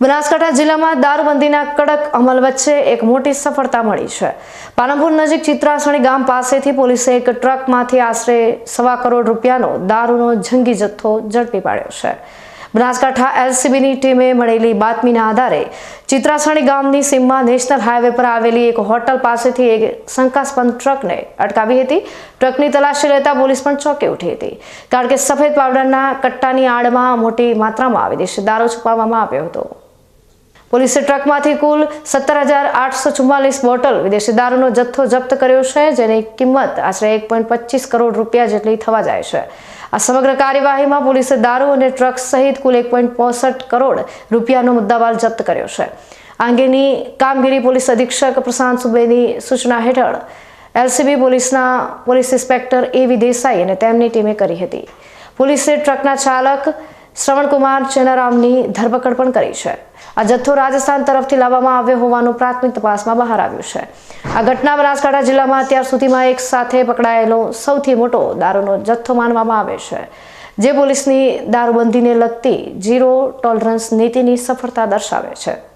બનાસકાંઠા જિલ્લામાં દારૂબંધીના કડક અમલ વચ્ચે એક મોટી સફળતા મળી છે. પાલનપુર નજીક ચિત્રાસણી ગામ પાસેથી પોલીસે એક ટ્રકમાંથી આશરે સવા કરોડ રૂપિયાનો દારૂનો જંગી જથ્થો ઝડપી પાડ્યો છે. બનાસકાંઠા એલસીબીની ટીમે મળેલી બાતમીના આધારે ચિત્રાસણી ગામની સીમમાં નેશનલ હાઈવે પર આવેલી એક હોટલ પાસેથી એક શંકાસ્પદ ટ્રકને અટકાવી હતી. ટ્રકની તલાશી લેતા પોલીસ પણ ચોંકી ઉઠી હતી. કારણ કે સફેદ પાવડરના કટ્ટાની આડમાં મોટી માત્રામાં વિદેશી દારૂ છુપાવવામાં આવ્યો હતો. પોલીસે ટ્રકમાંથી કુલ સત્તર હજાર આઠસો ચુમ્માલીસ બોટલ વિદેશી દારૂનો જથ્થો જપ્ત કર્યો છે, જેની કિંમત આશરે એક પોઈન્ટ પચીસ કરોડ રૂપિયા જેટલી થવા જાય છે. આ સમગ્ર કાર્યવાહીમાં પોલીસે દારૂ અને ટ્રક સહિત કુલ એક પોઈન્ટ પોસઠ કરોડ રૂપિયાનો મુદ્દામાલ જપ્ત કર્યો છે. આ અંગેની કામગીરી પોલીસ અધિક્ષક પ્રશાંત સુબેની સૂચના હેઠળ એલસીબી પોલીસના પોલીસ ઇન્સ્પેક્ટર એવી દેસાઈ અને તેમની ટીમે કરી હતી. પોલીસે ટ્રકના ચાલક શ્રવણકુમાર ચેનારામની ધરપકડ પણ કરી છે. આ જથ્થો રાજસ્થાન તરફથી લાવવામાં આવ્યો હોવાનું પ્રાથમિક તપાસમાં બહાર આવ્યું છે. આ ઘટના બનાસકાંઠા જિલ્લામાં અત્યાર સુધીમાં એક સાથે પકડાયેલો સૌથી મોટો દારૂનો જથ્થો માનવામાં આવે છે. જે પોલીસની દારૂબંધીને લગતી ઝીરો ટોલરન્સ નીતિની સફળતા દર્શાવે છે.